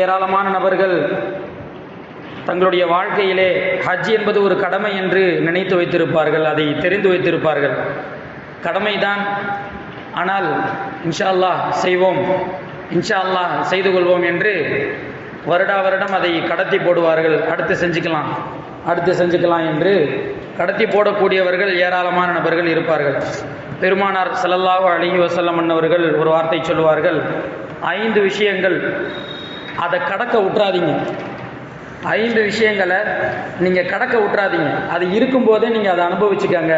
ஏராளமான நபர்கள் தங்களுடைய வாழ்க்கையிலே ஹஜ் என்பது ஒரு கடமை என்று நினைத்து வைத்திருப்பார்கள் அதை தெரிந்து வைத்திருப்பார்கள். கடமைதான். ஆனால் இன்ஷா அல்லாஹ் செய்வோம் இன்ஷா அல்லாஹ் செய்து கொள்வோம் என்று வருடா வருடம் அதை கடத்தி போடுவார்கள். அடுத்து செஞ்சுக்கலாம் அடுத்து செஞ்சுக்கலாம் என்று கடத்தி போடக்கூடியவர்கள் ஏராளமான நபர்கள் இருப்பார்கள். பெருமானார் ஸல்லல்லாஹு அலைஹி வசல்லம் அன்னவர்கள் ஒரு வார்த்தை சொல்லுவார்கள் ஐந்து விஷயங்கள் அதை கடக்க விட்றாதீங்க ஐந்து விஷயங்களை நீங்கள் கடக்க விட்றாதீங்க அது இருக்கும்போதே நீங்கள் அதை அனுபவிச்சுக்கங்க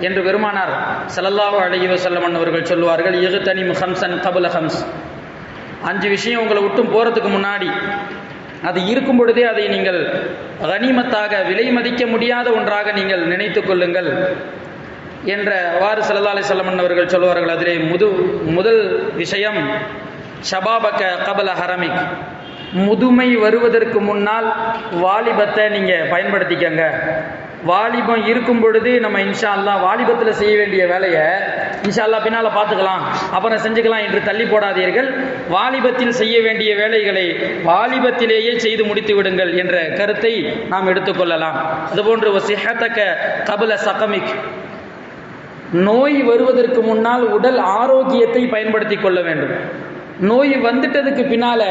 என்று பெருமானார் ஸல்லல்லாஹு அலைஹி வஸல்லம் அவர்கள் சொல்லுவார்கள் தனி ஹம்சன் கபுல ஹம்ஸ். அஞ்சு விஷயம் உங்களை விட்டும் போகிறதுக்கு முன்னாடி அது இருக்கும் பொழுதே அதை நீங்கள் கனிமத்தாக விலை மதிக்க முடியாத ஒன்றாக நீங்கள் நினைத்து கொள்ளுங்கள் என்ற வாறு சல்லா செல்லமன் அவர்கள் சொல்லுவார்கள். அதிலே முது முதல் விஷயம் ஷபாபக்க கபல ஹரமிக். முதுமை வருவதற்கு முன்னால் வாலிபத்தை நீங்கள் பயன்படுத்திக்கங்க. வாலிபம் இருக்கும் பொழுது நம்ம இன்ஷா அல்லா வாலிபத்தில் செய்ய வேண்டிய வேலையை இன்ஷா அல்லா பின்னால் பார்த்துக்கலாம். அப்புறம் செஞ்சுக்கலாம் என்று தள்ளி போடாதீர்கள். வாலிபத்தில் செய்ய வேண்டிய வேலைகளை வாலிபத்திலேயே செய்து முடித்து விடுங்கள் என்ற கருத்தை நாம் எடுத்துக்கொள்ளலாம் அதுபோன்று சிஹத்தக்க கபல சகமிக். நோய் வருவதற்கு முன்னால் உடல் ஆரோக்கியத்தை பயன்படுத்தி கொள்ள வேண்டும். நோய் வந்துட்டதுக்கு பின்னால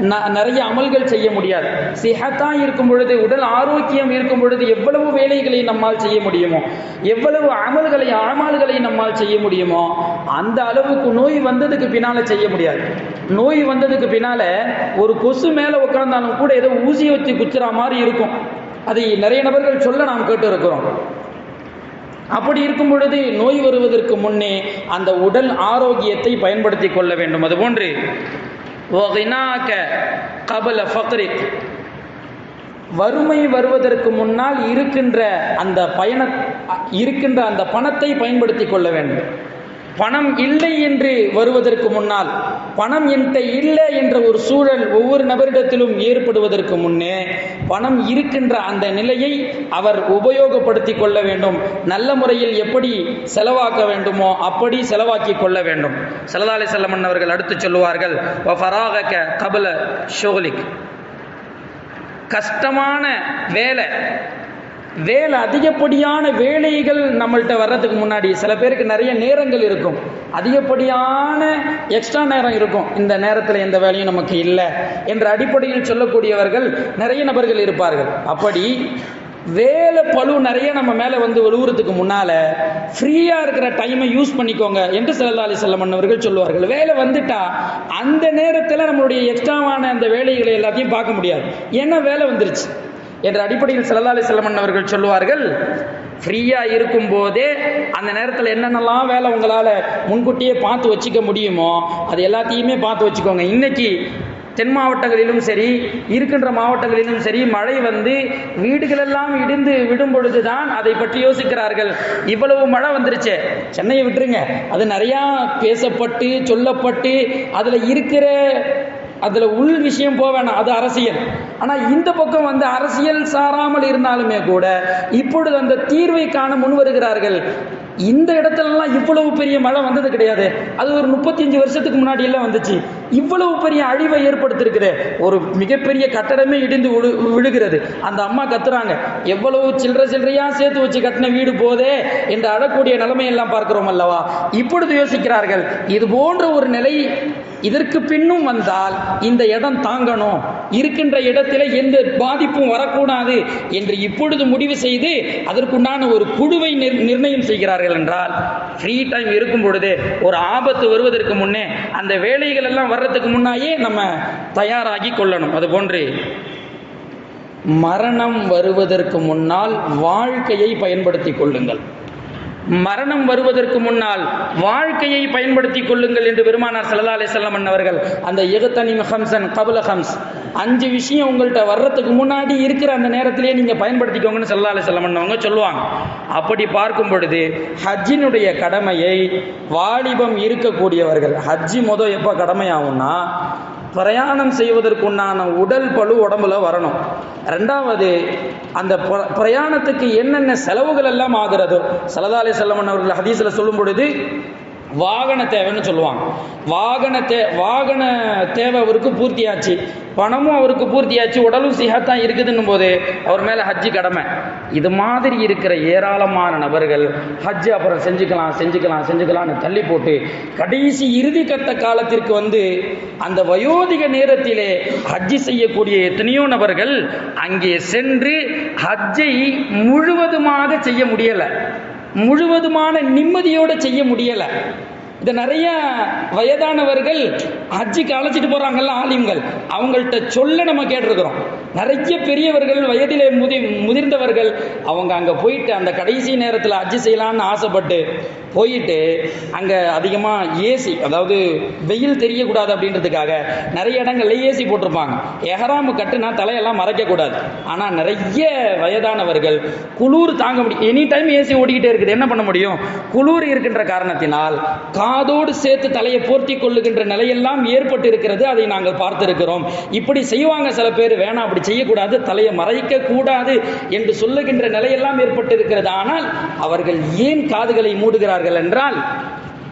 ந- நிறைய அமல்கள் செய்ய முடியாது. சிஹத்தா இருக்கும் பொழுது உடல் ஆரோக்கியம் இருக்கும் பொழுது எவ்வளவு வேலைகளை நம்மால் செய்ய முடியுமோ எவ்வளவு அமல்களை அமல்களை நம்மால் செய்ய முடியுமோ அந்த அளவுக்கு நோய் வந்ததுக்கு பின்னால செய்ய முடியாது. நோய் வந்ததுக்கு பின்னால ஒரு கொசு மேல உட்கார்ந்தாலும் கூட ஏதோ ஊசி வச்சு குச்சுற மாதிரி இருக்கும். அதை நிறைய நபர்கள் சொல்ல நாம் கேட்டு இருக்கிறோம் அப்படி இருக்கும் பொழுது நோய் வருவதற்கு முன்னே அந்த உடல் ஆரோக்கியத்தை பயன்படுத்தி கொள்ள வேண்டும். அதுபோன்று கபல ஃபக்ரிக். வறுமை வருவதற்கு முன்னால் இருக்கின்ற அந்த பயண இருக்கின்ற அந்த பணத்தை பயன்படுத்தி கொள்ள வேண்டும். பணம் இல்லை என்று வருவதற்கு முன்னால் பணம் என்கிட்ட இல்லை என்ற ஒரு சூழல் ஒவ்வொரு நபரிடத்திலும் ஏற்படுவதற்கு முன்னே பணம் இருக்கின்ற அந்த நிலையை அவர் உபயோகப்படுத்தி கொள்ள வேண்டும். நல்ல முறையில் எப்படி செலவாக்க வேண்டுமோ அப்படி செலவாக்கி கொள்ள வேண்டும். சல்லல்லாஹு செல்லமன் அவர்கள் அடுத்து சொல்லுவார்கள் கபல ஷோலிக் கஷ்டமான வேலை வேலை அதிகப்படியான வேலைகள் நம்மள்கிட்ட வர்றதுக்கு முன்னாடி சில பேருக்கு நிறைய நேரங்கள் இருக்கும். அதிகப்படியான எக்ஸ்ட்ரா நேரம் இருக்கும். இந்த நேரத்தில் எந்த வேலையும் நமக்கு இல்லை என்ற அடிப்படையில் சொல்லக்கூடியவர்கள் நிறைய நபர்கள் இருப்பார்கள். அப்படி வேலை பளு நிறைய நம்ம மேலே வந்து விழுவுறதுக்கு முன்னால் ஃப்ரீயாக இருக்கிற டைமை யூஸ் பண்ணிக்கோங்க என்று செல்லா அலி செல்லமன் அவர்கள் சொல்லுவார்கள். வேலை வந்துட்டா அந்த நேரத்தில் நம்மளுடைய எக்ஸ்ட்ராவான அந்த வேலைகளை எல்லாத்தையும் பார்க்க முடியாது. ஏன்னா வேலை வந்துருச்சு. என்ற அடிப்படையில் சல்லா அலி செல்லமன் அவர்கள் சொல்லுவார்கள். ஃப்ரீயாக இருக்கும்போதே அந்த நேரத்தில் என்னென்னலாம் வேலை உங்களால் முன்கூட்டியே பார்த்து வச்சுக்க முடியுமோ அது எல்லாத்தையுமே பார்த்து வச்சுக்கோங்க. இன்னைக்கு தென் மாவட்டங்களிலும் சரி இருக்கின்ற மாவட்டங்களிலும் சரி மழை வந்து வீடுகளெல்லாம் இடிந்து விடும் பொழுதுதான் அதை பற்றி யோசிக்கிறார்கள். இவ்வளவு மழை வந்துருச்சு. சென்னையை விட்டுருங்க. அது நிறையா பேசப்பட்டு சொல்லப்பட்டு அதில் இருக்கிற அதில் உள் விஷயம் போக வேணாம் அது அரசியல். ஆனால் இந்த பக்கம் வந்து அரசியல் சாராமல் இருந்தாலுமே கூட இப்பொழுது அந்த தீர்வை காண முன் வருகிறார்கள் இந்த இடத்துலலாம் இவ்வளவு பெரிய மழை வந்தது கிடையாது. அது ஒரு முப்பத்தஞ்சு வருஷத்துக்கு முன்னாடி எல்லாம் வந்துச்சு. இவ்வளவு பெரிய அழிவை ஏற்படுத்திருக்குது ஒரு மிகப்பெரிய கட்டடமே இடிந்து விழு விழுகிறது. அந்த அம்மா கத்துறாங்க. எவ்வளவு சில்லற சில்லறையா சேர்த்து வச்சு கட்டின வீடு போதே என்று அழக்கூடிய நிலைமையெல்லாம் பார்க்கிறோம் அல்லவா? இப்பொழுது யோசிக்கிறார்கள் இது போன்ற ஒரு நிலை இதற்கு பின்னும் வந்தால் இந்த இடம் தாங்கணும். இருக்கின்ற இடத்துல எந்த பாதிப்பும் வரக்கூடாது என்று இப்பொழுது முடிவு செய்து அதற்குண்டான ஒரு குழுவை நிர்- நிர்ணயம் செய்கிறார்கள் என்றால் ஃப்ரீ டைம் இருக்கும் பொழுது ஒரு ஆபத்து வருவதற்கு முன்னே அந்த வேலைகள் எல்லாம் வர்றதுக்கு முன்னாயே நம்ம தயாராகி கொள்ளணும். அது போன்று மரணம் வருவதற்கு முன்னால் வாழ்க்கையை பயன்படுத்தி கொள்ளுங்கள். மரணம் வருவதற்கு முன்னால் வாழ்க்கையை பயன்படுத்தி கொள்ளுங்கள் என்று பெருமானார் சல்லா அலைஹி அவர்கள் அந்த இகத்தனிம் ஹம்சன் கபுல ஹம்ஸ். அஞ்சு விஷயம் உங்கள்கிட்ட வர்றதுக்கு முன்னாடி இருக்கிற அந்த நேரத்திலேயே நீங்கள் பயன்படுத்திக்கோங்கன்னு சல்லா அலைஹி வஸல்லம் அவங்க சொல்லுவாங்க. அப்படி பார்க்கும் பொழுது ஹஜ்ஜினுடைய கடமையை வாலிபம் இருக்கக்கூடியவர்கள் ஹஜ்ஜி மொதல் எப்போ கடமையாகும்னா பிரயாணம் செய்வதற்குண்டான உடல் பளு உடம்புல வரணும். ரெண்டாவது அந்த பிரயாணத்துக்கு என்னென்ன செலவுகள் எல்லாம் ஆகிறதோ சலதாலே செல்லமன் அவர்கள் ஹதீஸில் சொல்லும் பொழுது வாகன தேவைன்னு சொல்லுவாங்க. வாகன தே வாகன தேவை அவருக்கு பூர்த்தியாச்சு. பணமும் அவருக்கு பூர்த்தியாச்சு. உடலும் சிஹத்தான் இருக்குதுன்னும் போது அவர் மேலே ஹஜ்ஜு கடமை. இது மாதிரி இருக்கிற ஏராளமான நபர்கள் ஹஜ்ஜு அப்புறம் செஞ்சுக்கலாம் செஞ்சுக்கலாம் செஞ்சுக்கலாம்னு தள்ளி போட்டு கடைசி இறுதி கட்ட காலத்திற்கு வந்து அந்த வயோதிக நேரத்திலே ஹஜ்ஜு செய்யக்கூடிய எத்தனையோ நபர்கள் அங்கே சென்று ஹஜ்ஜை முழுவதுமாக செய்ய முடியலை. முழுவதுமான நிம்மதியோடு செய்ய முடியலை. இதை நிறைய வயதானவர்கள் ஹஜ்ஜிக்கு அழைச்சிட்டு போகிறாங்கல்ல ஆலிம்கள். அவங்கள்ட்ட சொல்ல நம்ம கேட்டிருக்கிறோம். நிறைய பெரியவர்கள் வயதிலே முதி முதிர்ந்தவர்கள் அவங்க அங்கே போயிட்டு அந்த கடைசி நேரத்தில் அஜி செய்யலான்னு ஆசைப்பட்டு போயிட்டு அங்கே அதிகமாக ஏசி அதாவது வெயில் தெரியக்கூடாது அப்படின்றதுக்காக நிறைய இடங்கள்ல ஏசி போட்டிருப்பாங்க. எஹராமு கட்டுனா தலையெல்லாம் மறைக்கக்கூடாது. ஆனால் நிறைய வயதானவர்கள் குளிர் தாங்க முடியும் எனி டைம் ஏசி ஓடிக்கிட்டே இருக்குது. என்ன பண்ண முடியும்? குளிர் இருக்கின்ற காரணத்தினால் காதோடு சேர்த்து தலையை போர்த்தி கொள்ளுகின்ற நிலையெல்லாம் ஏற்பட்டு இருக்கிறது அதை நாங்கள் பார்த்திருக்கிறோம். இப்படி செய்வாங்க சில பேர். வேணாம் அப்படி செய்யக்கூடாது தலையை மறைக்க கூடாது என்று சொல்லுகின்ற நிலையெல்லாம் ஏற்பட்டிருக்கிறது. ஆனால் அவர்கள் ஏன் காதுகளை மூடுகிறார்கள் என்றால்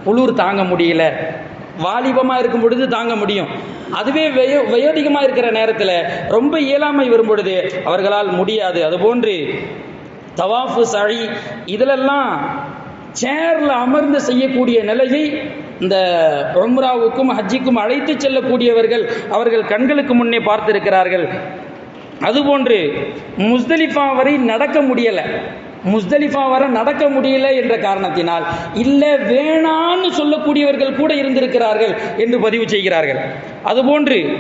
குளிர் தாங்க முடியல. வாலிபமாக இருக்கும் பொழுது தாங்க முடியும். அதுவே வயோ வயோதிகமாக இருக்கிற நேரத்தில் ரொம்ப இயலாமை வரும் பொழுது அவர்களால் முடியாது. அதுபோன்று தவாஃபு சழி இதிலெல்லாம் சேரில் அமர்ந்து செய்யக்கூடிய நிலையை இந்த ரொம்ராவுக்கும் ஹஜ்ஜிக்கும் அழைத்து செல்லக்கூடியவர்கள் அவர்கள் கண்களுக்கு முன்னே பார்த்திருக்கிறார்கள். அதுபோன்று முஸ்தலிஃபா வரை நடக்க முடியலை. முஸ்தலிஃபா வர நடக்க முடியல என்ற காரணத்தினால் இல்லை வேணான்னு சொல்லக்கூடியவர்கள் கூட இருந்திருக்கிறார்கள் என்று பதிவு செய்கிறார்கள். அதுபோன்று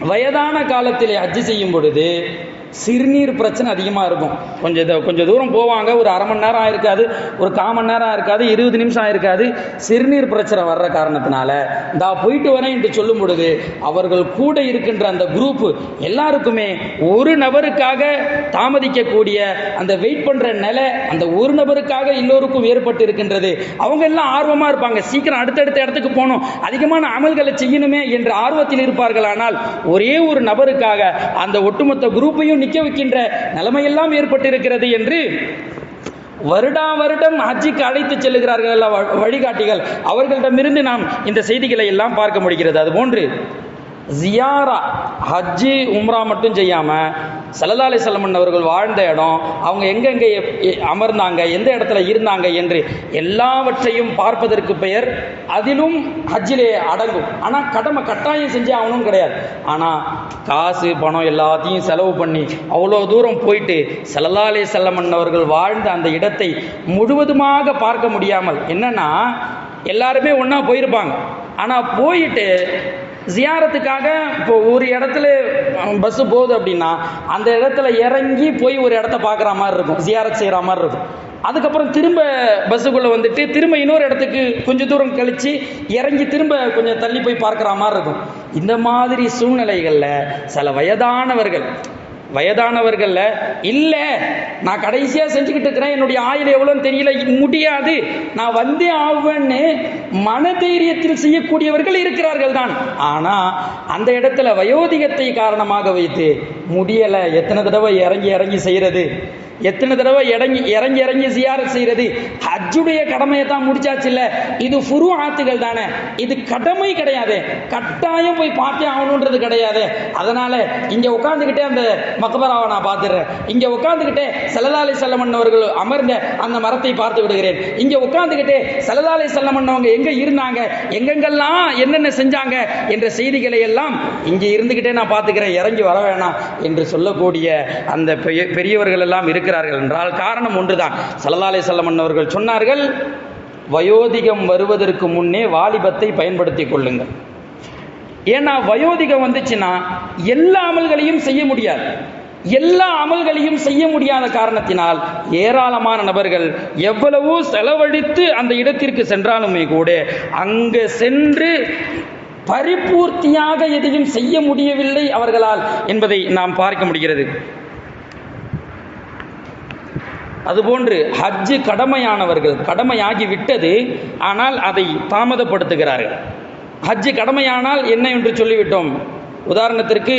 வயதான காலத்திலே ஹஜ்ஜு செய்யும் பொழுது சிறுநீர் பிரச்சனை அதிகமாக இருக்கும். கொஞ்சம் இதை கொஞ்சம் தூரம் போவாங்க. ஒரு அரை மணி நேரம் ஆயிருக்காது. ஒரு கால் மணி நேரம் ஆயிருக்காது. இருபது நிமிஷம் ஆயிருக்காது. சிறுநீர் பிரச்சனை வர்ற காரணத்தினால இந்தா போயிட்டு வரேன் என்று சொல்லும் பொழுது அவர்கள் கூட இருக்கின்ற அந்த குரூப் எல்லாருக்குமே ஒரு நபருக்காக தாமதிக்கக்கூடிய அந்த வெயிட் பண்ணுற நிலை அந்த ஒரு நபருக்காக எல்லோருக்கும் ஏற்பட்டு இருக்கின்றது அவங்க எல்லாம் ஆர்வமாக இருப்பாங்க. சீக்கிரம் அடுத்தடுத்த இடத்துக்கு போகணும். அதிகமான அமல்களை செய்யணுமே என்ற ஆர்வத்தில் இருப்பார்கள். ஆனால் ஒரே ஒரு நபருக்காக அந்த ஒட்டுமொத்த குரூப்பையும் நிற்க வைக்கின்ற நிலைமையெல்லாம் ஏற்பட்டிருக்கிறது என்று வருடா வருடம் ஹஜ்ஜிக்கு அழைத்து செல்லுகிறார்கள் அல்ல வ- வழிகாட்டிகள். அவர்களிடமிருந்து நாம் இந்த செய்திகளை எல்லாம் பார்க்க முடிகிறது. அதுபோன்று ஜியாரா ஹஜ்ஜி உம்ரா மட்டும் செய்யாமல் சல்லல்லா அலிசல்லமன் அவர்கள் வாழ்ந்த இடம் அவங்க எங்கெங்கே அமர்ந்தாங்க எந்த இடத்துல இருந்தாங்க என்று எல்லாவற்றையும் பார்ப்பதற்கு பெயர் அதிலும் ஹஜ்ஜிலே அடங்கும். ஆனால் கடமை கட்டாயம் செஞ்சே அவனும் கிடையாது. ஆனால் காசு பணம் எல்லாத்தையும் செலவு பண்ணி அவ்வளோ தூரம் போயிட்டு சல்லல்லா அலிசல்லமன் அவர்கள் வாழ்ந்த அந்த இடத்தை முழுவதுமாக பார்க்க முடியாமல் என்னென்னா எல்லாருமே ஒன்றா போயிருப்பாங்க. ஆனால் போயிட்டு ஜியாரத்துக்காக இப்போ ஒரு இடத்துல பஸ்ஸு போகுது அப்படின்னா அந்த இடத்துல இறங்கி போய் ஒரு இடத்த பார்க்குற மாதிரி இருக்கும். ஜியாரத் செய்கிற மாதிரி இருக்கும். அதுக்கப்புறம் திரும்ப பஸ்ஸுக்குள்ளே வந்துட்டு திரும்ப இன்னொரு இடத்துக்கு கொஞ்சம் தூரம் கழித்து இறங்கி திரும்ப கொஞ்சம் தள்ளி போய் பார்க்குற மாதிரி இருக்கும். இந்த மாதிரி சூழ்நிலைகளில் சில வயதானவர்கள் வயதானவர்களில் இல்லை நான் கடைசியாக செஞ்சுக்கிட்டு இருக்கிறேன். என்னுடைய ஆயுள் எவ்வளோன்னு தெரியல. முடியாது. நான் வந்தே ஆவேன்னு மனதைரியத்தில் செய்யக்கூடியவர்கள் இருக்கிறார்கள் தான் ஆனால் அந்த இடத்துல வயோதிகத்தை காரணமாக வைத்து முடியலை. எத்தனை தடவை இறங்கி இறங்கி செய்கிறது எத்தனை தடவை இறங்கி இறங்கி இறங்கி சியார செய்கிறது ஹஜ்ஜுடைய கடமையை தான் முடிச்சாச்சு இல்ல. இது ஃபுரு ஆத்துகள் தானே. இது கடமை கிடையாது. கட்டாயம் போய் பார்த்தே ஆகணுன்றது கிடையாது. அதனால இங்க உட்காந்துக்கிட்டே அந்த மக்பராவை நான் பார்த்துடுறேன் இங்க உட்காந்துக்கிட்டே செல்லதாலை செல்லமன் அவர்கள் அமர்ந்த அந்த மரத்தை பார்த்து விடுகிறேன். இங்க உட்காந்துக்கிட்டே செல்லதாலை செல்லமன் அவங்க எங்க இருந்தாங்க? எங்கெங்கெல்லாம் என்னென்ன செஞ்சாங்க? என்ற செய்திகளை எல்லாம் இங்கே இருந்துக்கிட்டே நான் பார்த்துக்கிறேன். இறங்கி வர வேணாம். என்று சொல்லக்கூடிய அந்த பெரியவர்கள் எல்லாம் இருக்கிறார்கள் என்றால் காரணம் ஒன்றுதான். சல்லல்லாலே செல்லமன் அவர்கள் சொன்னார்கள் வயோதிகம் வருவதற்கு முன்னே வாலிபத்தை பயன்படுத்தி கொள்ளுங்கள். ஏன்னா வயோதிகம் வந்துச்சுன்னா எல்லா அமல்களையும் செய்ய முடியாது. எல்லா அமல்களையும் செய்ய முடியாத காரணத்தினால் ஏராளமான நபர்கள் எவ்வளவோ செலவழித்து அந்த இடத்திற்கு சென்றாலுமே கூட அங்கு சென்று பரிபூர்த்தியாக எதையும் செய்ய முடியவில்லை அவர்களால் என்பதை நாம் பார்க்க முடிகிறது. அதுபோன்று ஹஜ்ஜு கடமையானவர்கள் கடமையாகிவிட்டது ஆனால் அதை தாமதப்படுத்துகிறார்கள். ஹஜ்ஜு கடமையானால் என்ன என்று சொல்லிவிட்டோம். உதாரணத்திற்கு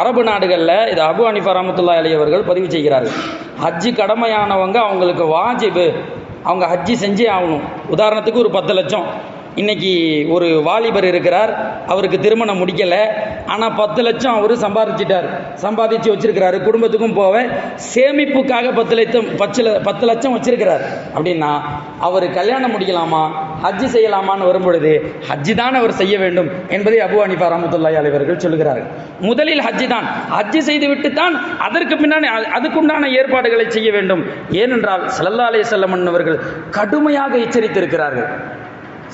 அரபு நாடுகளில் இது அபு அனிஃபா ரமத்துல்லா அலி அவர்கள் பதிவு செய்கிறார்கள். ஹஜ்ஜு கடமையானவங்க அவங்களுக்கு வாஜிபு அவங்க ஹஜ்ஜி செஞ்சே ஆகணும். உதாரணத்துக்கு ஒரு பத்து லட்சம். இன்னைக்கு ஒரு வாலிபர் இருக்கிறார். அவருக்கு திருமணம் முடிக்கலை. ஆனால் பத்து லட்சம் அவர் சம்பாதிச்சிட்டார். சம்பாதிச்சு வச்சிருக்கிறாரு. குடும்பத்துக்கும் போவேன். சேமிப்புக்காக பத்து லட்சம் பத்து பத்து லட்சம் வச்சிருக்கிறார். அப்படின்னா அவர் கல்யாணம் முடிக்கலாமா? ஹஜ்ஜி செய்யலாமான்னு வரும்பொழுது ஹஜ்ஜி தான் அவர் செய்ய வேண்டும் என்பதை அபு அனிஃபா ரஹமத்துல்லாஹி அலைவர்கள் சொல்கிறார்கள் முதலில் ஹஜ்ஜி தான் ஹஜ்ஜி செய்துவிட்டு தான் அதற்கு பின்னாடி அ- அதுக்குண்டான ஏற்பாடுகளை செய்ய வேண்டும். ஏனென்றால் ஸல்லல்லாஹு செல்லமன் அவர்கள் கடுமையாக எச்சரித்திருக்கிறார்கள்.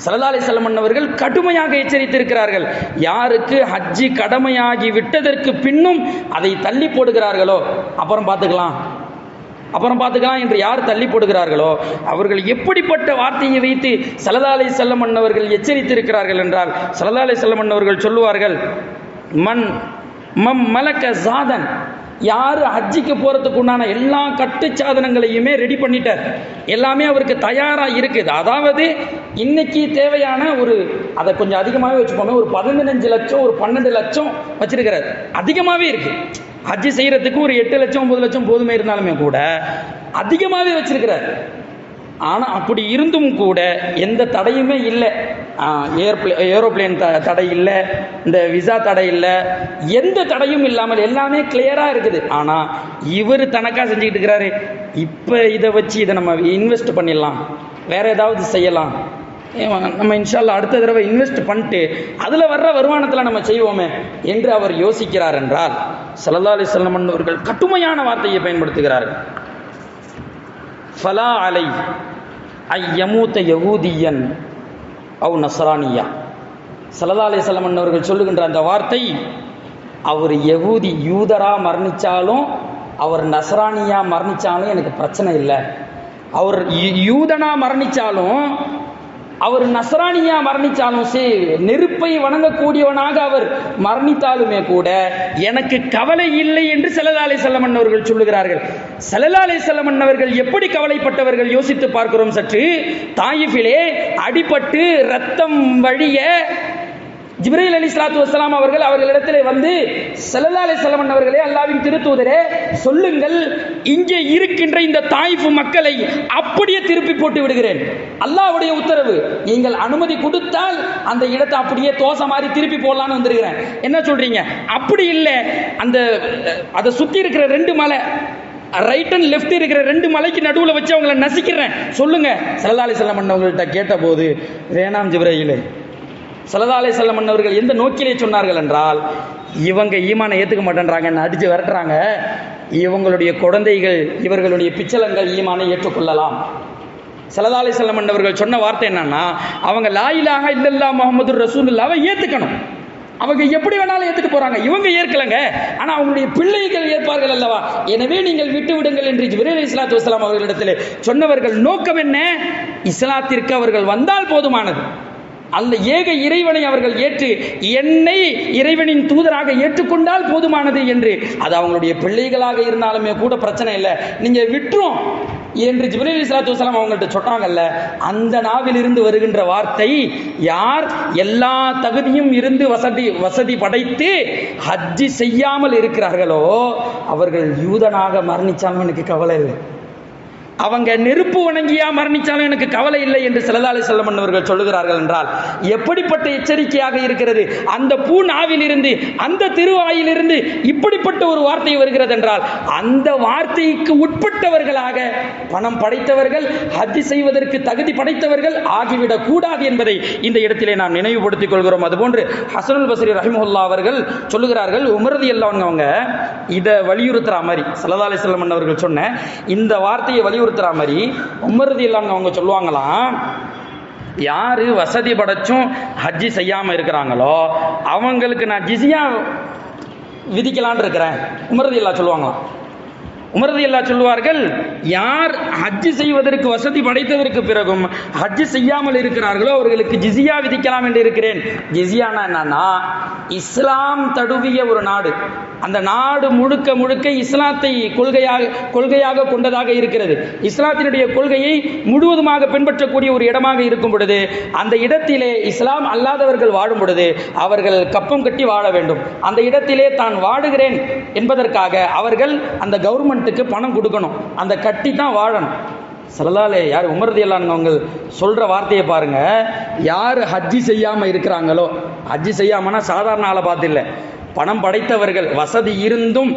சலதாலை செல்லமன் அவர்கள் கடுமையாக எச்சரித்திருக்கிறார்கள். யாருக்கு ஹஜ்ஜி கடமையாகி விட்டதற்கு பின்னும் அதை தள்ளி போடுகிறார்களோ அப்புறம் பார்த்துக்கலாம். அப்புறம் பார்த்துக்கலாம் என்று யார் தள்ளி போடுகிறார்களோ அவர்கள் எப்படிப்பட்ட வார்த்தையை வைத்து சலதாலை செல்லமன் அவர்கள் எச்சரித்திருக்கிறார்கள் என்றால் சலதாலை செல்லமன் அவர்கள் சொல்லுவார்கள் மன் மம் மலக்க சாதன் யார் ஹஜ்ஜிக்கு போகிறதுக்கு உண்டான எல்லா கட்டு சாதனங்களையுமே ரெடி பண்ணிட்டார். எல்லாமே அவருக்கு தயாராக இருக்குது. அதாவது இன்னைக்கு தேவையான ஒரு அதை கொஞ்சம் அதிகமாகவே வச்சுப்போமே ஒரு பதினஞ்சு லட்சம் ஒரு பன்னெண்டு லட்சம் வச்சிருக்கிறார். அதிகமாகவே இருக்குது ஹஜ்ஜி செய்கிறதுக்கு ஒரு எட்டு லட்சம் ஒம்பது லட்சம் போதுமே இருந்தாலுமே கூட அதிகமாகவே வச்சிருக்கிறார். ஆனால் அப்படி இருந்தும் கூட எந்த தடையுமே இல்லை. ஏர்ப்ளே ஏரோப்ளேன் த தடை இல்லை இந்த விசா தடை இல்லை. எந்த தடையும் இல்லாமல் எல்லாமே கிளியராக இருக்குது. ஆனால் இவர் தனக்காக செஞ்சுக்கிட்டு இருக்கிறாரு இப்போ இதை வச்சு இதை நம்ம இன்வெஸ்ட் பண்ணிடலாம். வேறு ஏதாவது செய்யலாம். நம்ம இன்ஷால்லா அடுத்த தடவை இன்வெஸ்ட் பண்ணிட்டு அதில் வர்ற வருமானத்தில் நம்ம செய்வோமே என்று அவர் யோசிக்கிறார் என்றால் சல்லா அலி சொல்லமன் அவர்கள் கட்டுமையான வார்த்தையை பயன்படுத்துகிறார்கள். ஃபலா அலை ஐயமூத்த யகூதியன் அவ் நஸ்ரானியா. ஸல்லல்லாஹு அலைஹி அவர்கள் சொல்லுகின்ற அந்த வார்த்தை அவர் யகூதி யூதரா மரணிச்சாலும் அவர் நஸ்ரானியா மரணிச்சாலும் எனக்கு பிரச்சனை இல்லை. அவர் யூ- யூதனா மரணிச்சாலும் அவர் நஸ்ரானியா மரணிச்சாலும் சரி நெருப்பை வணங்கக்கூடியவனாக அவர் மரணித்தாலுமே கூட எனக்கு கவலை இல்லை என்று செல்லலாலை செல்லமன் அவர்கள் சொல்லுகிறார்கள். செல்லலாலை செல்லமன் அவர்கள் எப்படி கவலைப்பட்டவர்கள் யோசித்து பார்க்கிறோம் சற்று தாயிஃபிலே அடிபட்டு ரத்தம் வழிய ஜிப்ரீல் அலி சலாத்து வசலாம் அவர்கள் அவர்களிடத்திலே வந்து சல்லல்லா அலி சலமன் அவர்களே அல்லாவின் திருத்தூதரே சொல்லுங்கள் இங்கே இருக்கின்ற இந்த தாய்ஃபு மக்களை அப்படியே திருப்பி போட்டு விடுகிறேன். அல்லாஹ்வுடைய உத்தரவு நீங்கள் அனுமதி கொடுத்தால் அந்த இடத்தை அப்படியே தோசை மாதிரி திருப்பி போடலான்னு வந்திருக்கிறேன். என்ன சொல்றீங்க? அப்படி இல்லை அந்த அதை சுற்றி இருக்கிற ரெண்டு மலை ரைட் அண்ட் லெஃப்ட் இருக்கிற ரெண்டு மலைக்கு நடுவில் வச்சு அவங்கள நசிக்கிறேன். சொல்லுங்க. ஸல்லல்லாஹு அலைஹி வஸல்லம் அவங்கள்ட்ட கேட்டபோது வேணாம் ஜிப்ரீலே சலதாலை செல்லம் அவர்கள் எந்த நோக்கிலே சொன்னார்கள் என்றால் இவங்க ஈமானை ஏற்றுக்க மாட்டேன்றாங்கன்னு அடித்து விரட்டுறாங்க. இவங்களுடைய குழந்தைகள் இவர்களுடைய பிச்சலங்கள் ஈமானை ஏற்றுக்கொள்ளலாம். சலதாலை செல்லம் அவர்கள் சொன்ன வார்த்தை என்னன்னா அவங்க லாயிலாக இல்லல்லா முகமது ரசூலுல்லாவை ஏற்றுக்கணும் அவங்க எப்படி வேணாலும் ஏற்றுக்க போகிறாங்க இவங்க ஏற்கலங்க. ஆனால் அவங்களுடைய பிள்ளைகள் ஏற்பார்கள் அல்லவா? எனவே நீங்கள் விட்டு விடுங்கள் என்று ஜிப்ரீல் இஸ்லாத்து வஸ்லாம் அவர்களிடத்தில் சொன்னவர்கள் நோக்கம் என்ன? இஸ்லாத்திற்கு அவர்கள் வந்தால் போதுமானது. அந்த ஏக இறைவனை அவர்கள் ஏற்று என்னை இறைவனின் தூதராக ஏற்றுக்கொண்டால் போதுமானது என்று. அது அவங்களுடைய பிள்ளைகளாக இருந்தாலுமே கூட பிரச்சனை இல்லை. நீங்க விட்டுரும் என்று ஜிப்ரீல் இஸ்லாத்து வலாம் அவங்கள்ட்ட சொன்னாங்கல்ல அந்த நாவிலிருந்து வருகின்ற வார்த்தை யார் எல்லா தகுதியும் இருந்து வசதி வசதி படைத்து ஹஜ்ஜி செய்யாமல் இருக்கிறார்களோ அவர்கள் யூதனாக மரணிச்சாலும் எனக்கு கவலை இல்லை. அவங்க நெருப்பு வணங்கியா மரணிச்சாலும் எனக்கு கவலை இல்லை என்று சிலதாலை செல்லமன் அவர்கள் சொல்லுகிறார்கள் என்றால் எப்படிப்பட்ட எச்சரிக்கையாக இருக்கிறது? அந்த பூ நாவிலிருந்து அந்த திருவாயிலிருந்து இப்படிப்பட்ட ஒரு வார்த்தை வருகிறது என்றால் அந்த வார்த்தைக்கு உட்பட்டவர்களாக பணம் படைத்தவர்கள் ஹஜ் செய்வதற்கு தகுதி படைத்தவர்கள் ஆகிவிடக் கூடாது என்பதை இந்த இடத்திலே நாம் நினைவுபடுத்திக் கொள்கிறோம். அதுபோன்று ஹசனுல் பசரி ரஹிமுல்லா அவர்கள் சொல்லுகிறார்கள் உமரதி எல்லாம் அவங்க இதை வலியுறுத்துற மாதிரி சல்லா அலி செல்லமன் அவர்கள் சொன்ன இந்த வார்த்தையை வலியுறுத்துற மாதிரி உமர்றது எல்லாம் அவங்க சொல்லுவாங்களாம் யார் வசதி படைச்சும் ஹஜ்ஜி செய்யாமல் இருக்கிறாங்களோ அவங்களுக்கு நான் ஜிசியா விதிக்கலான் இருக்கிறேன். உமரதி இல்லா சொல்லுவாங்களாம். உமரதி அல்லா சொல்லுவார்கள் யார் ஹஜ்ஜு செய்வதற்கு வசதி படைத்ததற்கு பிறகும் ஹஜ்ஜு செய்யாமல் இருக்கிறார்களோ அவர்களுக்கு ஜிசியா விதிக்கலாம் என்று இருக்கிறேன். ஜிசியானா என்னன்னா இஸ்லாம் தடுவிய ஒரு நாடு. அந்த நாடு முழுக்க முழுக்க இஸ்லாத்தை கொள்கையாக கொள்கையாக கொண்டதாக இருக்கிறது. இஸ்லாத்தினுடைய கொள்கையை முழுவதுமாக பின்பற்றக்கூடிய ஒரு இடமாக இருக்கும் பொழுது அந்த இடத்திலே இஸ்லாம் அல்லாதவர்கள் வாழும் பொழுது அவர்கள் கப்பம் கட்டி வாழ வேண்டும். அந்த இடத்திலே தான் வாடுகிறேன் என்பதற்காக அவர்கள் அந்த கவர்மெண்ட் கவர்மெண்ட்டுக்கு பணம் கொடுக்கணும். அந்த கட்டி தான் வாழணும். சிலதாலே யார் உமர்தி அவங்க சொல்கிற வார்த்தையை பாருங்க. யார் ஹஜ்ஜி செய்யாமல் இருக்கிறாங்களோ ஹஜ்ஜி செய்யாமன்னா சாதாரண ஆளை பார்த்து இல்லை பணம் படைத்தவர்கள் வசதி இருந்தும்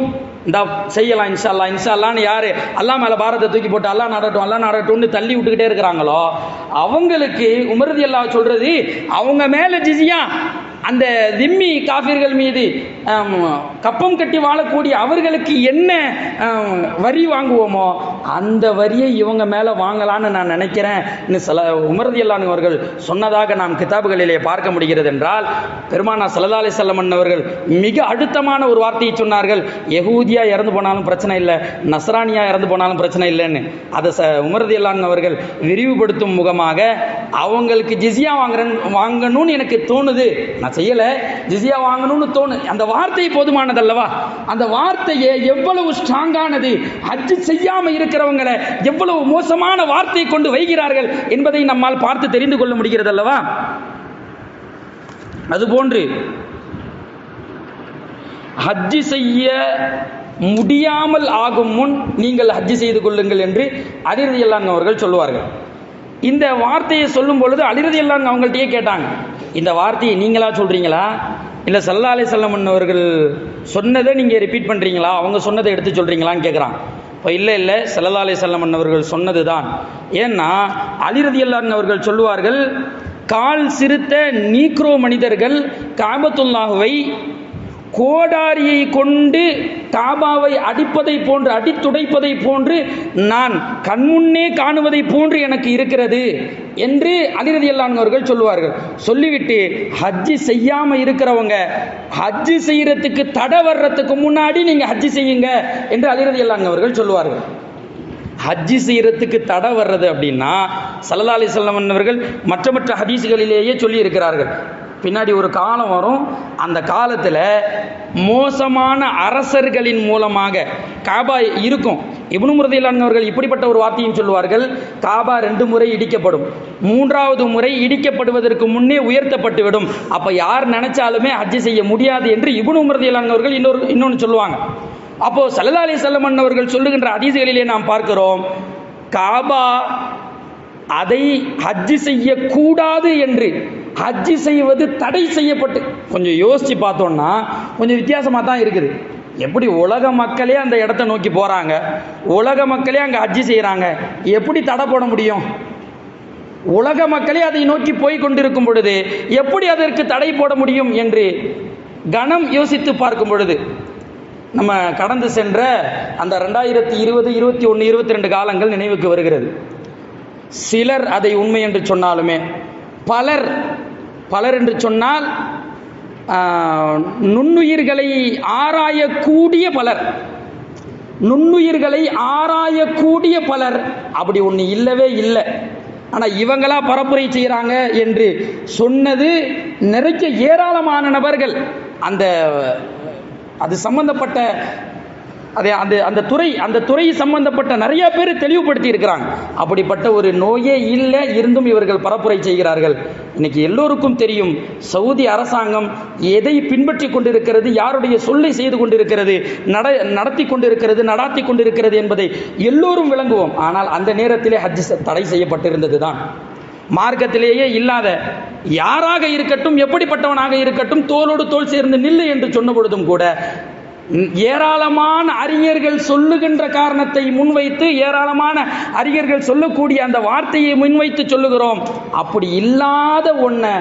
இந்த செய்யலாம் இன்ஷா அல்லா இன்ஷா அல்லான்னு யார்? அல்லா மேலே பாரத்தை தூக்கி போட்டு அல்லா நடட்டும் அல்லா நடட்டும்னு தள்ளி விட்டுக்கிட்டே இருக்கிறாங்களோ அவங்களுக்கு உமர்தி அல்லா சொல்கிறது அவங்க மேலே ஜிசியா அந்த திம்மி காஃபிர்கள் மீது கப்பம் கட்டி வாழக்கூடிய அவர்களுக்கு என்ன வரி வாங்குவோமோ அந்த வரியை இவங்க மேலே வாங்கலான்னு நான் நினைக்கிறேன் சில உமரதியல்லான் அவர்கள் சொன்னதாக நாம் கிதாபுகளிலே பார்க்க முடிகிறது என்றால் பெருமானா சல்லா அலி செல்லமன் அவர்கள் மிக அழுத்தமான ஒரு வார்த்தையை சொன்னார்கள். யகூதியா இறந்து போனாலும் பிரச்சனை இல்லை நஸ்ரானியா இறந்து போனாலும் பிரச்சனை இல்லைன்னு. அதை ச உமரதியல்லான் அவர்கள் விரிவுபடுத்தும் முகமாக அவங்களுக்கு ஜிசியா வாங்குறேன் வாங்கணும்னு எனக்கு தோணுது. நான் செய்யலை. ஜிசியா வாங்கணும்னு தோணு அந்த வார்த்தை போதுமானதல்லவா? அந்த வார்த்தையை எவ்வளவு ஸ்ட்ராங்கானது? ஹஜ்ஜு செய்யாம இருக்கிறவங்களை எவ்வளவு மோசமான வார்த்தை கொண்டு வைகிறார்கள் என்பதை நம்மால் பார்த்து தெரிந்து கொள்ள முடிகிறது அல்லவா அதுபோன்று ஹஜ்ஜி செய்ய முடியாமல் ஆகும் முன் நீங்கள் ஹஜ்ஜி செய்து கொள்ளுங்கள் என்று அலிரதி அவர்கள் சொல்லுவார்கள். இந்த வார்த்தையை சொல்லும் பொழுது அலிரதி அவங்கள்ட்டயே கேட்டாங்க. இந்த வார்த்தையை நீங்களா சொல்றீங்களா? இல்லை சல்லா அலி அவர்கள் சொன்னதை நீங்கள் ரிப்பீட் பண்ணுறீங்களா அவங்க சொன்னதை எடுத்து சொல்கிறீங்களான்னு கேட்குறான் இப்போ இல்லை இல்லை. சல்லா அலி அவர்கள் சொன்னது தான் ஏன்னா அலிரதி அவர்கள் சொல்லுவார்கள் கால் சிறுத்த நீக்ரோ மனிதர்கள் காபத்துல்லாஹுவை கோடாரியை கொண்டு காபாவை அடிப்பதை போன்று அடித்துடைப்பதை போன்று நான் கண்முன்னே காணுவதை போன்று எனக்கு இருக்கிறது என்று அதிரதி அல்லான்வர்கள் சொல்லுவார்கள். சொல்லிவிட்டு ஹஜ்ஜி செய்யாமல் இருக்கிறவங்க ஹஜ்ஜி செய்யறதுக்கு தடை வர்றதுக்கு முன்னாடி நீங்கள் ஹஜ்ஜி செய்யுங்க என்று அதிரதி அல்லான்வர்கள் சொல்லுவார்கள். ஹஜ்ஜி செய்யறதுக்கு தடை வர்றது அப்படின்னா சல்லா அலி அவர்கள் மற்ற மற்ற ஹதீஸுகளிலேயே சொல்லி இருக்கிறார்கள் பின்னாடி ஒரு காலம் வரும். அந்த காலத்தில் மோசமான அரசர்களின் மூலமாக காபா இருக்கும். இப்னு முரதிலான் இப்படிப்பட்ட ஒரு வார்த்தையும் சொல்லுவார்கள். காபா ரெண்டு முறை இடிக்கப்படும். மூன்றாவது முறை இடிக்கப்படுவதற்கு முன்னே உயர்த்தப்பட்டு விடும் அப்போ யார் நினைச்சாலுமே ஹஜ்ஜி செய்ய முடியாது என்று இப்னு முரதிலான் இன்னொரு இன்னொன்று சொல்லுவாங்க. அப்போ சல்லா அலி செல்லமன் அவர்கள் சொல்லுகின்ற அதிசயங்களிலே நாம் பார்க்கிறோம். காபா அதை ஹஜ்ஜு செய்யக்கூடாது என்று ஹஜ்ஜி செய்வது தடை செய்யப்பட்டு கொஞ்சம் யோசித்து பார்த்தோன்னா கொஞ்சம் வித்தியாசமாக தான் இருக்குது. எப்படி உலக மக்களே அந்த இடத்த நோக்கி போகிறாங்க உலக மக்களே அங்கே ஹஜ்ஜி செய்கிறாங்க எப்படி தடை போட முடியும்? உலக மக்களே அதை நோக்கி போய் கொண்டிருக்கும் பொழுது எப்படி அதற்கு தடை போட முடியும் என்று கணம் யோசித்து பார்க்கும் பொழுது நம்ம கடந்து சென்ற அந்த ரெண்டாயிரத்தி இருபது இருபத்தி ஒன்று இருபத்தி ரெண்டு காலங்கள் நினைவுக்கு வருகிறது. சிலர் அதை உண்மை என்று சொன்னாலுமே பலர் பலர் என்று சொன்னால் நுண்ணுயிர்களை ஆராயக்கூடிய பலர். நுண்ணுயிர்களை ஆராயக்கூடிய பலர் அப்படி ஒன்று இல்லவே இல்லை. ஆனால் இவங்களா பரப்புரை செய்கிறாங்க என்று சொன்னது நிறைய ஏராளமான நபர்கள். அந்த அது சம்பந்தப்பட்ட அதே அந்த அந்த துறை அந்த துறை சம்பந்தப்பட்ட நிறைய பேர் தெளிவுபடுத்தி இருக்கிறாங்க அப்படிப்பட்ட ஒரு நோயே இல்லை இருந்தும் இவர்கள் பரப்புரை செய்கிறார்கள். இன்னைக்கு எல்லோருக்கும் தெரியும் சவுதி அரசாங்கம் எதை பின்பற்றி கொண்டிருக்கிறது யாருடைய சொல்லை செய்து கொண்டிருக்கிறது நட நடத்தி கொண்டிருக்கிறது நடாத்தி கொண்டிருக்கிறது என்பதை எல்லோரும் விளங்குவோம். ஆனால் அந்த நேரத்திலே ஹஜ் தடை செய்யப்பட்டிருந்தது தான் மார்க்கத்திலேயே இல்லாத யாராக இருக்கட்டும் எப்படிப்பட்டவனாக இருக்கட்டும் தோளோடு தோல் சேர்ந்து நில்லு என்று சொன்ன பொழுதும் கூட ஏராளமான அறிஞர்கள் சொல்லுகின்ற காரணத்தை முன்வைத்து ஏராளமான அறிஞர்கள் சொல்லக்கூடிய அந்த வார்த்தையை முன்வைத்து சொல்லுகிறோம். அப்படி இல்லாத ஒன்றை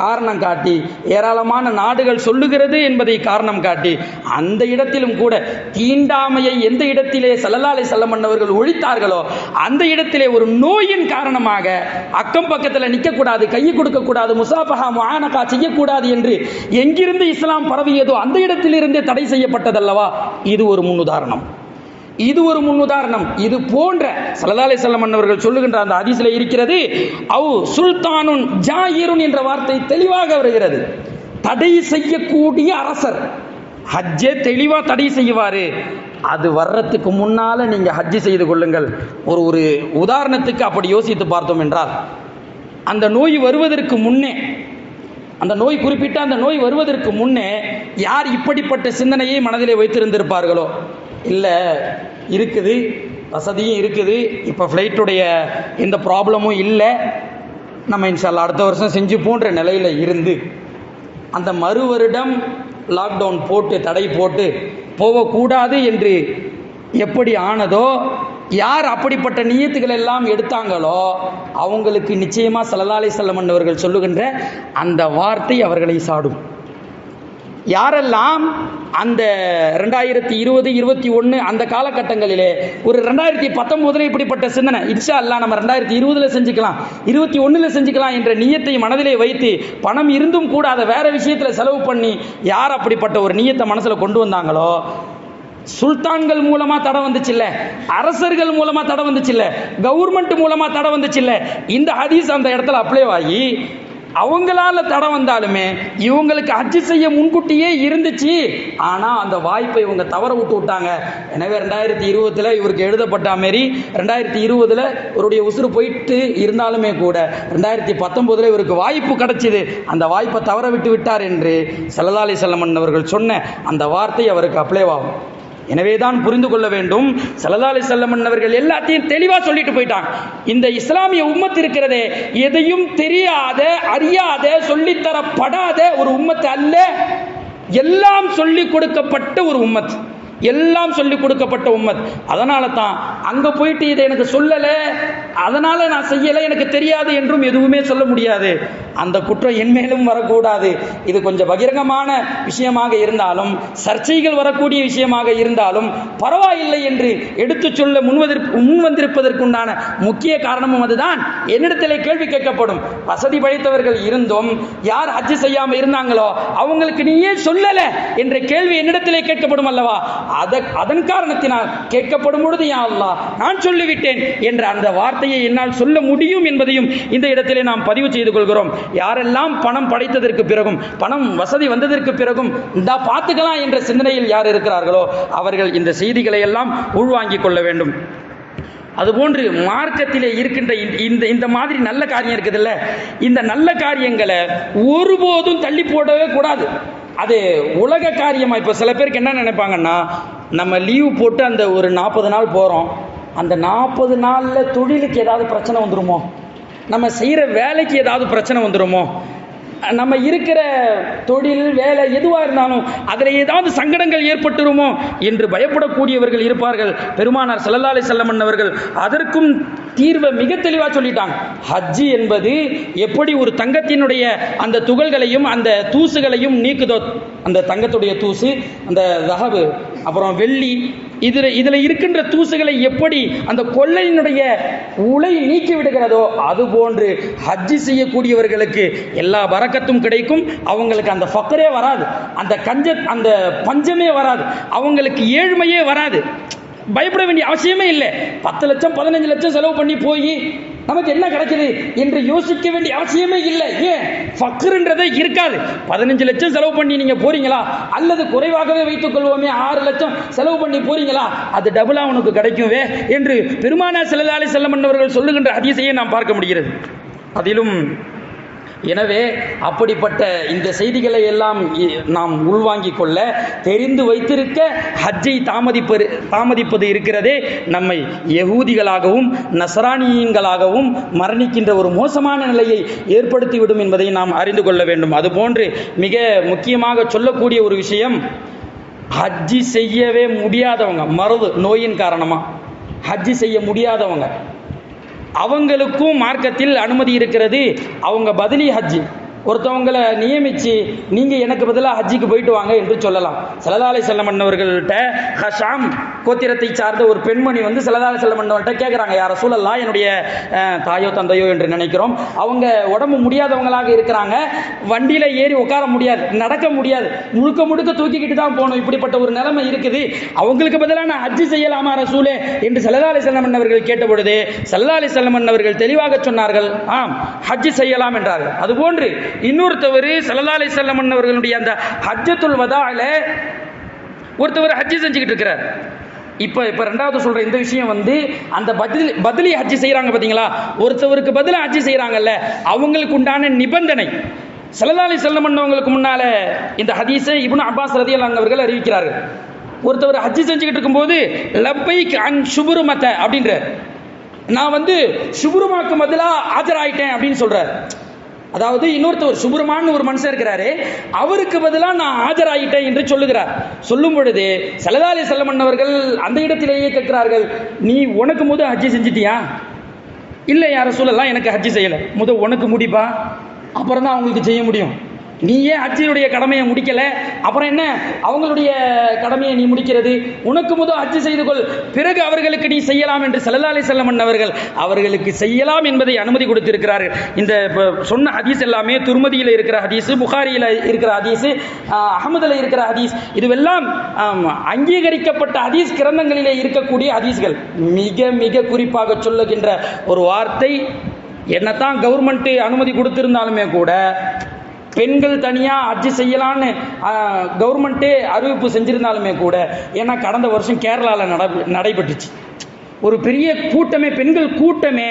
காரணம் காட்டி ஏராளமான நாடுகள் சொல்லுகிறது என்பதை காரணம் காட்டி அந்த இடத்திலும் கூட தீண்டாமையை எந்த இடத்திலே சல்லல்லாலை செல்லமன்னவர்கள் ஒழித்தார்களோ அந்த இடத்திலே ஒரு நோயின் காரணமாக அக்கம் பக்கத்தில் நிற்கக்கூடாது கையை கொடுக்கக்கூடாது முசாபஹா மானகா செய்யக்கூடாது என்று எங்கிருந்து இஸ்லாம் பரவியதோ அந்த இடத்திலிருந்தே தடை செய்யப்பட்டதல்லவா? இது ஒரு முன்னுதாரணம். இது ஒரு முன்னுதாரணம். இது போன்ற சலதாலை செல்லம் அவர்கள் சொல்லுகின்ற அந்த அதிசல இருக்கிறது. அவு சுல்தானுன் ஜாயிருன் என்ற வார்த்தை தெளிவாக வருகிறது. தடை செய்யக்கூடிய அரசர். ஹஜ்ஜே தெளிவாக தடை செய்வாரு. அது வர்றதுக்கு முன்னால நீங்க ஹஜ்ஜு செய்து கொள்ளுங்கள். ஒரு ஒரு உதாரணத்துக்கு அப்படி யோசித்து பார்த்தோம் என்றால் அந்த நோய் வருவதற்கு முன்னே அந்த நோய் குறிப்பிட்ட அந்த நோய் வருவதற்கு முன்னே யார் இப்படிப்பட்ட சிந்தனையை மனதிலே வைத்திருந்திருப்பார்களோ? இல்லை இருக்குது வசதியும் இருக்குது. இப்போ ஃப்ளைட்டுடைய எந்த ப்ராப்ளமும் இல்லை. நம்ம இன்ஷால்லா அடுத்த வருஷம் செஞ்சு போன்ற நிலையில் இருந்து அந்த மறு வருடம் லாக்டவுன் போட்டு தடை போட்டு போகக்கூடாது என்று எப்படி ஆனதோ யார் அப்படிப்பட்ட நியத்துகள் எல்லாம் எடுத்தாங்களோ அவங்களுக்கு நிச்சயமாக சல்லல்லாஹு செல்லமன் அவர்கள் சொல்லுகின்ற அந்த வார்த்தை அவர்களை சாடும். யாரெல்லாம் அந்த ரெண்டாயிரத்தி இருபது இருபத்தி ஒன்று அந்த காலகட்டங்களிலே ஒரு ரெண்டாயிரத்தி பத்தொம்போதில் இப்படிப்பட்ட சிந்தனை. இன்ஷா அல்லா நம்ம ரெண்டாயிரத்தி இருபதில் செஞ்சுக்கலாம். இருபத்தி ஒன்றில் செஞ்சுக்கலாம் என்ற நீயத்தை மனதிலே வைத்து பணம் இருந்தும் கூட அதை வேற விஷயத்தில் செலவு பண்ணி யார் அப்படிப்பட்ட ஒரு நீயத்தை மனசில் கொண்டு வந்தாங்களோ? சுல்தான்கள் மூலமாக தடை வந்துச்சுல்ல. அரசர்கள் மூலமாக தடை வந்துச்சுல்ல. கவர்மெண்ட் மூலமாக தடை வந்துச்சுல்ல. இந்த ஹதீஸ் அந்த இடத்துல அப்ளை ஆகி அவங்களால தடை வந்தாலுமே இவங்களுக்கு ஹஜ்ஜு செய்ய முன்கூட்டியே இருந்துச்சு. ஆனால் அந்த வாய்ப்பை இவங்க தவற விட்டு விட்டாங்க. எனவே ரெண்டாயிரத்தி இருபத்தில் இவருக்கு எழுதப்பட்ட மாரி ரெண்டாயிரத்தி இருபதில் இவருடைய உசுறு போயிட்டு இருந்தாலுமே கூட ரெண்டாயிரத்தி பத்தொம்போதில் இவருக்கு வாய்ப்பு கிடைச்சிது. அந்த வாய்ப்பை தவற விட்டு விட்டார் என்று சல்லல்லாலி செல்லமன் அவர்கள் சொன்ன அந்த வார்த்தை அவருக்கு அப்ளேவாகும் ஆகும். எனவே தான் புரிந்து கொள்ள வேண்டும். சலதாலி செல்லமன் அவர்கள் எல்லாத்தையும் தெளிவாக சொல்லிட்டு போயிட்டாங்க. இந்த இஸ்லாமிய உம்மத் இருக்கிறதே எதையும் தெரியாத அறியாத சொல்லித்தரப்படாத ஒரு உம்மத்து அல்ல. எல்லாம் சொல்லிக் கொடுக்கப்பட்ட ஒரு உம்மத். எல்லாம் சொல்லிக் கொடுக்கப்பட்ட உம்மத். அதனால தான் அங்கே போயிட்டு இதை எனக்கு சொல்லலை. அதனால் நான் செய்யலை எனக்கு தெரியாது என்றும் எதுவுமே சொல்ல முடியாது. அந்த குற்றம் என் மேலும் வரக்கூடாது. இது கொஞ்சம் பகிரங்கமான விஷயமாக இருந்தாலும் சர்ச்சைகள் வரக்கூடிய விஷயமாக இருந்தாலும் பரவாயில்லை என்று எடுத்து சொல்ல முன்வதற்கு முன் வந்திருப்பதற்குண்டான முக்கிய காரணமும் அதுதான். என்னிடத்திலே கேள்வி கேட்கப்படும். வசதி படைத்தவர்கள் இருந்தும் யார் ஹஜ்ஜு செய்யாமல் இருந்தாங்களோ அவங்களுக்கு நீ ஏன் சொல்லலை என்ற கேள்வி என்னிடத்திலே கேட்கப்படும் அல்லவா? அத அதன் காரணத்தினால் கேட்கப்படும் பொழுது யா அல்லா நான் சொல்லிவிட்டேன் என்ற அந்த வார்த்தை வார்த்தையை என்னால் சொல்ல முடியும் என்பதையும் இந்த இடத்திலே நாம் பதிவு செய்து கொள்கிறோம். யாரெல்லாம் பணம் படைத்ததற்கு பிறகும் பணம் வசதி வந்ததற்கு பிறகும் இந்தா பார்த்துக்கலாம் என்ற சிந்தனையில் யார் இருக்கிறார்களோ அவர்கள் இந்த செய்திகளை எல்லாம் உள்வாங்கிக் கொள்ள வேண்டும். அதுபோன்று மார்க்கத்திலே இருக்கின்ற இந்த- இந்த இந்த மாதிரி நல்ல காரியம் இருக்குதுல்ல இந்த நல்ல காரியங்களை ஒருபோதும் தள்ளி போடவே கூடாது. அது உலக காரியமாக இப்போ சில பேருக்கு என்ன நினைப்பாங்கன்னா நம்ம லீவு போட்டு அந்த ஒரு நாற்பது நாள் போகிறோம் அந்த நாற்பது நாளில் தொழிலுக்கு ஏதாவது பிரச்சனை வந்துடுமோ நம்ம செய்கிற வேலைக்கு ஏதாவது பிரச்சனை வந்துடுமோ நம்ம இருக்கிற தொழில் வேலை எதுவாக இருந்தாலும் அதில் ஏதாவது சங்கடங்கள் ஏற்பட்டுருமோ என்று பயப்படக்கூடியவர்கள் இருப்பார்கள். பெருமானார் ஸல்லல்லாஹு அலைஹி செல்லமன் அவர்கள் அதற்கும் தீர்வை மிக தெளிவாக சொல்லிட்டாங்க. ஹஜ்ஜி என்பது எப்படி ஒரு தங்கத்தினுடைய அந்த துகள்களையும் அந்த தூசுகளையும் நீக்குதோ? அந்த தங்கத்துடைய தூசு அந்த தகவு அப்புறம் வெள்ளி இதில் இதில் இருக்கின்ற தூசுகளை எப்படி அந்த கொள்ளையினுடைய உலை நீக்கி விடுகிறதோ அதுபோன்று ஹஜ்ஜி செய்யக்கூடியவர்களுக்கு எல்லா வரக்கத்தும் கிடைக்கும். அவங்களுக்கு அந்த ஃபக்கரே வராது. அந்த கஞ்ச அந்த பஞ்சமே வராது. அவங்களுக்கு ஏழ்மையே வராது. பயப்பட வேண்டிய அவசியமே இல்லை. பத்து லட்சம் பதினஞ்சு லட்சம் செலவு பண்ணி போய் நமக்கு என்ன கிடைக்குது என்று யோசிக்க வேண்டிய அவசியமே இல்லை. ஏன்? ஃபக்ருன்றதே இருக்காது. பதினஞ்சு லட்சம் செலவு பண்ணி நீங்க போறீங்களா? அல்லது குறைவாகவே வைத்துக் கொள்வோமே ஆறு லட்சம் செலவு பண்ணி போறீங்களா? அது டபுளா உனக்கு கிடைக்குமே என்று பெருமானா செல்லதாலே செல்லம் அவர்கள் சொல்லுகின்ற அதிசையை நாம் பார்க்க முடிகிறது. அதிலும் எனவே அப்படிப்பட்ட இந்த செய்திகளை எல்லாம் நாம் உள்வாங்கிக் கொள்ள தெரிந்து வைத்திருக்க ஹஜ்ஜை தாமதிப்பது தாமதிப்பது இருக்கிறதே நம்மை யகூதிகளாகவும் நசரானியன்களாகவும் மரணிக்கின்ற ஒரு மோசமான நிலையை ஏற்படுத்திவிடும் என்பதை நாம் அறிந்து கொள்ள வேண்டும். அதுபோன்று மிக முக்கியமாக சொல்லக்கூடிய ஒரு விஷயம் ஹஜ்ஜி செய்யவே முடியாதவங்க மருது நோயின் காரணமாக ஹஜ்ஜி செய்ய முடியாதவங்க. அவங்களுக்கும் மார்க்கத்தில் அனுமதி இருக்கிறது. அவங்க பதிலி ஹஜ்ஜி ஒருத்தவங்களை நியமித்து நீங்கள் எனக்கு பதிலாக ஹஜ்ஜிக்கு போயிட்டு வாங்க என்று சொல்லலாம். சலதாலை செல்லமன்னவர்கள்ட்ட ஹஷாம் கோத்திரத்தை சார்ந்த ஒரு பெண்மணி வந்து சலதாலை செல்லமன்னவர்கிட்ட கேட்குறாங்க யார சூழல்லாம் என்னுடைய தாயோ தந்தையோ என்று நினைக்கிறோம். அவங்க உடம்பு முடியாதவங்களாக இருக்கிறாங்க. வண்டியில் ஏறி உட்கார முடியாது நடக்க முடியாது. முழுக்க முழுக்க தூக்கிக்கிட்டு தான் போகணும். இப்படிப்பட்ட ஒரு நிலைமை இருக்குது. அவங்களுக்கு பதிலாக நான் ஹஜ்ஜி செய்யலாமா ரசூலே? என்று சல்லல்லாஹு செல்லமன் அவர்கள் கேட்ட பொழுது சல்லல்லாஹு செல்லமன் அவர்கள் தெளிவாக சொன்னார்கள் ஆம் ஹஜ்ஜி செய்யலாம் என்றார்கள். அதுபோன்று இன்னொருத்தவர் சலதாலை செல்லமன் அவர்களுடைய அந்த ஹஜ்ஜத்துல் வதால ஒருத்தவர் ஹஜ்ஜி செஞ்சுக்கிட்டு இருக்கிறார். இப்போ இப்போ ரெண்டாவது சொல்கிற இந்த விஷயம் வந்து அந்த பதில் பதிலி ஹஜ்ஜி செய்கிறாங்க பார்த்தீங்களா ஒருத்தவருக்கு பதிலாக ஹஜ்ஜி செய்கிறாங்கல்ல அவங்களுக்கு உண்டான நிபந்தனை. சல்லல்லாஹு செல்லமன்னவங்களுக்கு முன்னால இந்த ஹதீஸை இப்னு அப்பாஸ் ரதி அவர்கள் அறிவிக்கிறார்கள். ஒருத்தவர் ஹஜ்ஜி செஞ்சுக்கிட்டு இருக்கும்போது லப்பைக் அன் சுபுருமத்தை அப்படின்றார். நான் வந்து சுபுருமாக்கு பதிலாக ஆஜராயிட்டேன் அப்படின்னு சொல்கிறார் அதாவது இன்னொருத்தவர் சுபுரமான்னு ஒரு மனுஷன் இருக்கிறாரு. அவருக்கு பதிலாக நான் ஆஜராயிட்டேன் என்று சொல்லுகிறார். சொல்லும் பொழுது சலதாலி செல்லமன் அவர்கள் அந்த இடத்திலேயே கேட்கிறார்கள் நீ உனக்கு முத ஹஜ்ஜி செஞ்சிட்டியா? இல்லை யார சொல்லலாம் எனக்கு ஹஜ்ஜி செய்யலை. முத உனக்கு முடிப்பா? அப்புறம் தான் அவங்களுக்கு செய்ய முடியும். நீ ஏன் ஹஜ்ஜினுடைய கடமையை முடிக்கல. அப்புறம் என்ன? அவங்களுடைய கடமையை நீ முடிக்கிறது. உனக்கு முதல் ஹஜ்ஜி செய்து கொள். பிறகு அவர்களுக்கு நீ செய்யலாம் என்று சல்லல்லாஹு செல்லமன் அவர்கள் அவர்களுக்கு செய்யலாம் என்பதை அனுமதி கொடுத்திருக்கிறார்கள். இந்த சொன்ன ஹதீஸ் எல்லாமே துர்மதியில் இருக்கிற ஹதீஸ் புகாரியில் இருக்கிற ஹதீஸ் அகமதில் இருக்கிற ஹதீஸ். இதுவெல்லாம் அங்கீகரிக்கப்பட்ட ஹதீஸ் கிரந்தங்களிலே இருக்கக்கூடிய ஹதீஸ்கள். மிக மிக குறிப்பாக சொல்லுகின்ற ஒரு வார்த்தை. என்னத்தான் கவர்மெண்ட் அனுமதி கொடுத்திருந்தாலுமே கூட பெண்கள் தனியாக ஹஜ்ஜி செய்யலான்னு கவர்மெண்ட்டே அறிவிப்பு செஞ்சுருந்தாலுமே கூட ஏன்னா கடந்த வருஷம் கேரளாவில் நட நடைபெற்றுச்சு. ஒரு பெரிய கூட்டமே பெண்கள் கூட்டமே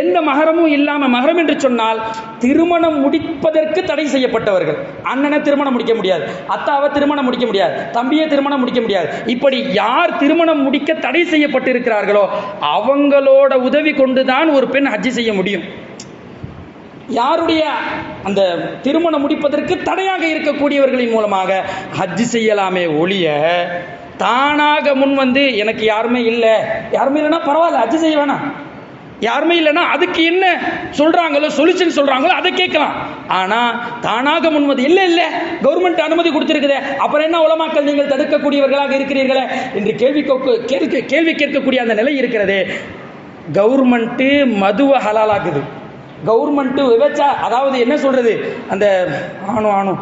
எந்த மகரமும் இல்லாமல் மகரம் என்று சொன்னால் திருமணம் முடிப்பதற்கு தடை செய்யப்பட்டவர்கள். அண்ணனை திருமணம் முடிக்க முடியாது அத்தாவை திருமணம் முடிக்க முடியாது தம்பியை திருமணம் முடிக்க முடியாது. இப்படி யார் திருமணம் முடிக்க தடை செய்யப்பட்டிருக்கிறார்களோ அவங்களோட உதவி கொண்டு தான் ஒரு பெண் ஹஜ்ஜி செய்ய முடியும். யாருடைய அந்த திருமணம் முடிப்பதற்கு தடையாக இருக்கக்கூடியவர்களின் மூலமாக ஹஜ் செய்யலாமே ஒழிய தானாக முன் வந்து எனக்கு யாருமே இல்லை. யாருமே இல்லைன்னா பரவாயில்ல ஹஜ்ஜி செய்ய வேணாம். யாருமே இல்லைன்னா அதுக்கு என்ன சொல்கிறாங்களோ சொல்யூஷன் சொல்கிறாங்களோ அதை கேட்கலாம். ஆனால் தானாக முன்வது இல்லை இல்லை கவர்மெண்ட் அனுமதி கொடுத்துருக்குது அப்புறம் என்ன உலமாக்கள் நீங்கள் தடுக்கக்கூடியவர்களாக இருக்கிறீர்களே என்று கேள்வி கேள்வி கேள்வி கேட்கக்கூடிய அந்த நிலை இருக்கிறதே. கவர்மெண்ட்டு மதுவை ஹலாலாக்குது. கவர்மெண்ட்டு விபச்சா அதாவது என்ன சொல்றது? அந்த ஆணும் ஆணும்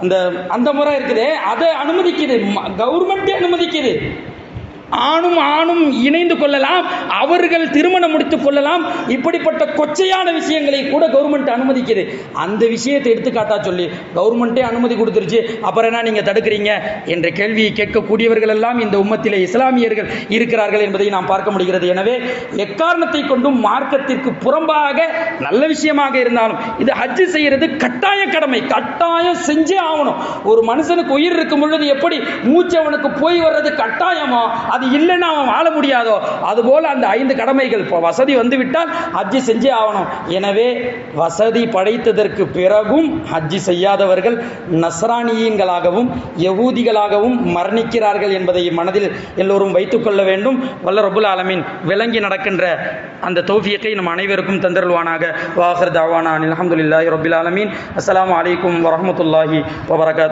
அந்த அந்த முறை இருக்குது. அதை அனுமதிக்குது. கவர்மெண்ட்டே அனுமதிக்குது. ஆணும் ஆணும் இணைந்து கொள்ளலாம் அவர்கள் திருமணம் முடித்துக் கொள்ளலாம் இப்படிப்பட்ட கொச்சையான விஷயங்களை கூட கவர்மெண்ட் அனுமதிக்குது. அந்த விஷயத்தை எடுத்துக்காட்டா சொல்லி கவர்மெண்ட்டே அனுமதி கொடுத்துருச்சு அப்புறம் என்ன நீங்க தடுக்கிறீங்க? என்ற கேள்வியை கேட்கக்கூடியவர்கள் எல்லாம் இந்த உம்மத்திலே இஸ்லாமியர்கள் இருக்கிறார்கள் என்பதை நாம் பார்க்க முடிகிறது. எனவே எக்காரணத்தை கொண்டும் மார்க்கத்திற்கு புறம்பாக நல்ல விஷயமாக இருந்தாலும் இது ஹஜ்ஜு செய்யறது கட்டாய கடமை கட்டாயம் செஞ்சே ஆகணும். ஒரு மனுஷனுக்கு உயிர் இருக்கும் பொழுது எப்படி மூச்சு அவனுக்கு போய் வர்றது கட்டாயமோ? அது இல்லைன்னா அவன் வாழ முடியாதோ? அதுபோல் அந்த ஐந்து கடமைகள். இப்போ வசதி வந்து விட்டால் ஹஜ்ஜி செஞ்சே ஆகணும். எனவே வசதி படைத்ததற்கு பிறகும் ஹஜ்ஜி செய்யாதவர்கள் நஸ்ரானியங்களாகவும் யகூதிகளாகவும் மரணிக்கிறார்கள் என்பதை மனதில் எல்லோரும் வைத்துக்கொள்ள வேண்டும். வல்ல ரபுல் ஆலமீன் விளங்கி நடக்கின்ற அந்த தௌஃபியத்தை நம் அனைவருக்கும் தந்தருள்வானாக. வாஹர் தாவானா அலமதுல்லாஹி ரபுல் ஆலமீன். அஸ்லாம் அலைக்கும் வரமத்துல்லாஹி வபரகாத்.